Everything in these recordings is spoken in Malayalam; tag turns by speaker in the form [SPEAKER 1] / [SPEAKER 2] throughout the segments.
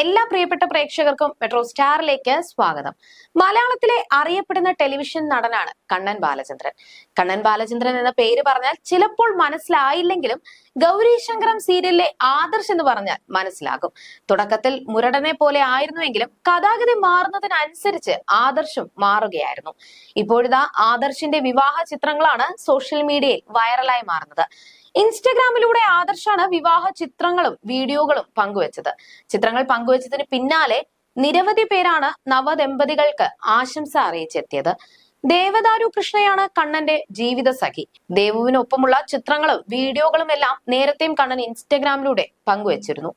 [SPEAKER 1] എല്ലാ പ്രിയപ്പെട്ട പ്രേക്ഷകർക്കും മെട്രോ സ്റ്റാറിലേക്ക് സ്വാഗതം. മലയാളത്തിലെ അറിയപ്പെടുന്ന ടെലിവിഷൻ നടനാണ് കണ്ണൻ ബാലചന്ദ്രൻ. കണ്ണൻ ബാലചന്ദ്രൻ എന്ന പേര് പറഞ്ഞാൽ ചിലപ്പോൾ മനസ്സിലായില്ലെങ്കിലും ഗൗരി ശങ്കരം സീരിയലിലെ ആദർശ് എന്ന് പറഞ്ഞാൽ മനസ്സിലാകും. തുടക്കത്തിൽ മുരടനെ പോലെ ആയിരുന്നുവെങ്കിലും കഥാഗതി മാറുന്നതിനനുസരിച്ച് ആദർശും മാറുകയായിരുന്നു. ഇപ്പോഴിതാ ആദർശിന്റെ വിവാഹ ചിത്രങ്ങളാണ് സോഷ്യൽ മീഡിയയിൽ വൈറലായി മാറുന്നത്. ഇൻസ്റ്റഗ്രാമിലൂടെ ആദർശാണ് വിവാഹ ചിത്രങ്ങളും വീഡിയോകളും പങ്കുവച്ചത്. ചിത്രങ്ങൾ പങ്കുവച്ചതിന് പിന്നാലെ നിരവധി പേരാണ് നവദമ്പതികൾക്ക് ആശംസ അറിയിച്ചെത്തിയത്. ദേവദാരു കൃഷ്ണയാണ് കണ്ണന്റെ ജീവിത സഖി. ദേവുവിനൊപ്പമുള്ള ചിത്രങ്ങളും വീഡിയോകളും എല്ലാം നേരത്തെയും കണ്ണൻ ഇൻസ്റ്റഗ്രാമിലൂടെ പങ്കുവച്ചിരുന്നു.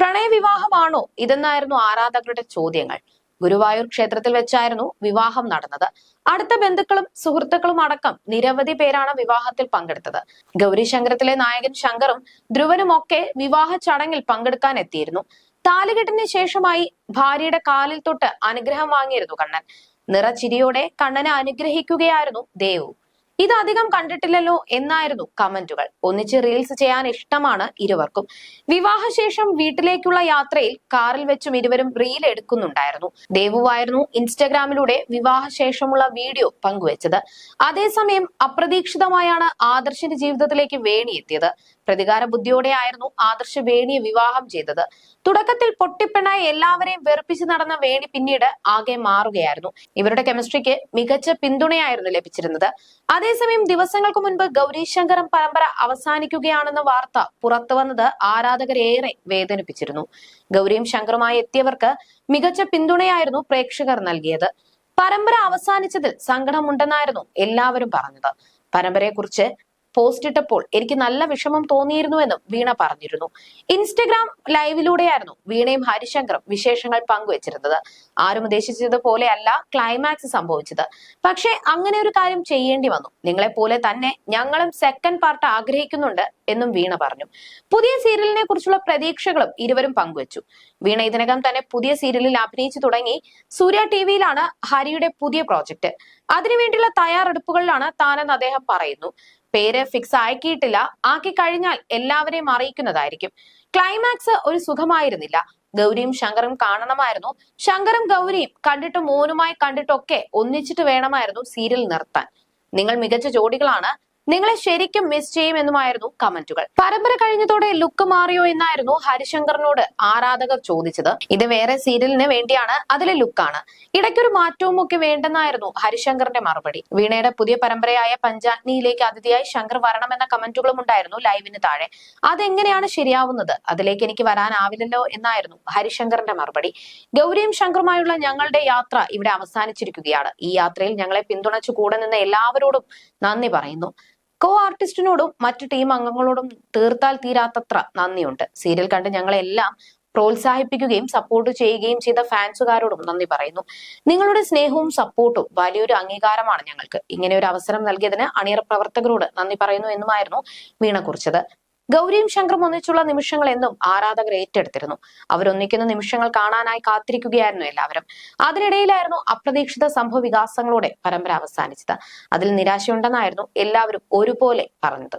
[SPEAKER 1] പ്രണയവിവാഹമാണോ ഇതെന്നായിരുന്നു ആരാധകരുടെ ചോദ്യങ്ങൾ. ഗുരുവായൂർ ക്ഷേത്രത്തിൽ വെച്ചായിരുന്നു വിവാഹം നടന്നത്. അടുത്ത ബന്ധുക്കളും സുഹൃത്തുക്കളും അടക്കം നിരവധി പേരാണ് വിവാഹത്തിൽ പങ്കെടുത്തത്. ഗൗരിശങ്കരത്തിലെ നായകൻ ശങ്കറും ധ്രുവനും ഒക്കെ വിവാഹ ചടങ്ങിൽ പങ്കെടുക്കാൻ എത്തിയിരുന്നു. താലികെട്ടിന് ശേഷമായി ഭാര്യയുടെ കാലിൽ തൊട്ട് അനുഗ്രഹം വാങ്ങിയിരുന്നു കണ്ണൻ. നിറച്ചിരിയോടെ കണ്ണനെ അനുഗ്രഹിക്കുകയായിരുന്നു ദേവു. ഇത് അധികം കണ്ടിട്ടില്ലല്ലോ എന്നായിരുന്നു കമന്റുകൾ. ഒന്നിച്ച് റീൽസ് ചെയ്യാൻ ഇഷ്ടമാണ് ഇരുവർക്കും. വിവാഹശേഷം വീട്ടിലേക്കുള്ള യാത്രയിൽ കാറിൽ വെച്ചും ഇരുവരും റീൽ എടുക്കുന്നുണ്ടായിരുന്നു. ദേവുവായിരുന്നു ഇൻസ്റ്റഗ്രാമിലൂടെ വിവാഹശേഷമുള്ള വീഡിയോ പങ്കുവച്ചത്. അതേസമയം അപ്രതീക്ഷിതമായാണ് ആദർശിന്റെ ജീവിതത്തിലേക്ക് വേണി എത്തിയത് പ്രതികാര ബുദ്ധിയോടെയായിരുന്നു ആദർശ് വേണിയെ വിവാഹം ചെയ്തത്. തുടക്കത്തിൽ പൊട്ടിപ്പെണ്ണായി എല്ലാവരെയും വെറുപ്പിച്ച് നടന്ന വേണി പിന്നീട് ആകെ മാറുകയായിരുന്നു. ഇവരുടെ കെമിസ്ട്രിക്ക് മികച്ച പിന്തുണയായിരുന്നു ലഭിച്ചിരുന്നത്. അതേസമയം ദിവസങ്ങൾക്ക് മുൻപ് ഗൗരീശങ്കറും പരമ്പര അവസാനിക്കുകയാണെന്ന വാർത്ത പുറത്തു വന്നത് ആരാധകരേറെ വേദനിപ്പിച്ചിരുന്നു. ഗൗരിയും ശങ്കറുമായി എത്തിയവർക്ക് മികച്ച പിന്തുണയായിരുന്നു പ്രേക്ഷകർ നൽകിയത്. പരമ്പര അവസാനിച്ചതിൽ സങ്കടമുണ്ടെന്നായിരുന്നു എല്ലാവരും പറഞ്ഞത്. പരമ്പരയെക്കുറിച്ച് പോസ്റ്റ് ഇട്ടപ്പോൾ എനിക്ക് നല്ല വിഷമം തോന്നിയിരുന്നുവെന്നും വീണ പറഞ്ഞിരുന്നു. ഇൻസ്റ്റഗ്രാം ലൈവിലൂടെയായിരുന്നു വീണയും ഹരിശങ്കറും വിശേഷങ്ങൾ പങ്കുവച്ചിരുന്നത്. ആരും ഉദ്ദേശിച്ചതുപോലെയല്ല ക്ലൈമാക്സ് സംഭവിച്ചത്. പക്ഷെ അങ്ങനെ ഒരു കാര്യം ചെയ്യേണ്ടി വന്നു. നിങ്ങളെ പോലെ തന്നെ ഞങ്ങളും സെക്കൻഡ് പാർട്ട് ആഗ്രഹിക്കുന്നുണ്ട് എന്നും വീണ പറഞ്ഞു. പുതിയ സീരിയലിനെ കുറിച്ചുള്ള പ്രതീക്ഷകളും ഇരുവരും പങ്കുവച്ചു. വീണ ഇതിനകം തന്നെ പുതിയ സീരിയലിൽ അഭിനയിച്ചു തുടങ്ങി. സൂര്യ ടി വിയിലാണ് ഹരിയുടെ പുതിയ പ്രോജക്റ്റ് അതിനുവേണ്ടിയുള്ള തയ്യാറെടുപ്പുകളിലാണ് താനെന്ന് അദ്ദേഹം പറയുന്നു. പേര് ഫിക്സ് ആക്കിയിട്ടില്ല ആക്കി കഴിഞ്ഞാൽ എല്ലാവരെയും അറിയിക്കുന്നതായിരിക്കും. ക്ലൈമാക്സ് ഒരു സുഖമായിരുന്നില്ല. ഗൗരിയും ശങ്കറും കാണണമായിരുന്നു. ശങ്കറും ഗൗരിയും കണ്ടിട്ട് മോനുമായി കണ്ടിട്ടൊക്കെ ഒന്നിച്ചിട്ട് വേണമായിരുന്നു സീരിയൽ നിർത്താൻ. നിങ്ങൾ മികച്ച ജോഡികളാണ്. നിങ്ങളെ ശരിക്കും മിസ് ചെയ്യുമെന്നുമായിരുന്നു കമന്റുകൾ. പരമ്പര കഴിഞ്ഞതോടെ ലുക്ക് മാറിയോ എന്നായിരുന്നു ഹരിശങ്കറിനോട് ആരാധകർ ചോദിച്ചത്. ഇത് വേറെ സീരിയലിന് വേണ്ടിയാണ് അതിലെ ലുക്കാണ് ഇടയ്ക്കൊരു മാറ്റവും ഒക്കെ വേണ്ടെന്നായിരുന്നു ഹരിശങ്കറിന്റെ മറുപടി. വീണയുടെ പുതിയ പരമ്പരയായ പഞ്ചാഗ്നിയിലേക്ക് അതിഥിയായി ശങ്കർ വരണമെന്ന കമന്റുകളും ഉണ്ടായിരുന്നു ലൈവിന് താഴെ. അതെങ്ങനെയാണ് ശരിയാവുന്നത്? അതിലേക്ക് എനിക്ക് വരാനാവില്ലല്ലോ എന്നായിരുന്നു ഹരിശങ്കറിന്റെ മറുപടി. ഗൗരിയും ശങ്കറുമായുള്ള ഞങ്ങളുടെ യാത്ര ഇവിടെ അവസാനിച്ചിരിക്കുകയാണ്. ഈ യാത്രയിൽ ഞങ്ങളെ പിന്തുണച്ചു കൂടെ നിന്ന എല്ലാവരോടും നന്ദി പറയുന്നു. കോ ആർട്ടിസ്റ്റിനോടും മറ്റു ടീം അംഗങ്ങളോടും തീർത്താൽ തീരാത്തത്ര നന്ദിയുണ്ട്. സീരിയൽ കണ്ട് ഞങ്ങളെല്ലാം പ്രോത്സാഹിപ്പിക്കുകയും സപ്പോർട്ട് ചെയ്യുകയും ചെയ്ത ഫാൻസുകാരോടും നന്ദി പറയുന്നു. നിങ്ങളുടെ സ്നേഹവും സപ്പോർട്ടും വലിയൊരു അംഗീകാരമാണ് ഞങ്ങൾക്ക്. ഇങ്ങനെ ഒരു അവസരം നൽകിയതിന് അണിയറ പ്രവർത്തകരോട് നന്ദി പറയുന്നു എന്നുമായിരുന്നു വീണ കുറിച്ചത്. ഗൗരിയും ശങ്കറും ഒന്നിച്ചുള്ള നിമിഷങ്ങൾ എന്നും ആരാധകർ ഏറ്റെടുത്തിരുന്നു. അവരൊന്നിക്കുന്ന നിമിഷങ്ങൾ കാണാനായി കാത്തിരിക്കുകയായിരുന്നു എല്ലാവരും. അതിനിടയിലായിരുന്നു അപ്രതീക്ഷിത സംഭവ പരമ്പര അവസാനിച്ചത്. അതിൽ നിരാശയുണ്ടെന്നായിരുന്നു എല്ലാവരും ഒരുപോലെ പറഞ്ഞത്.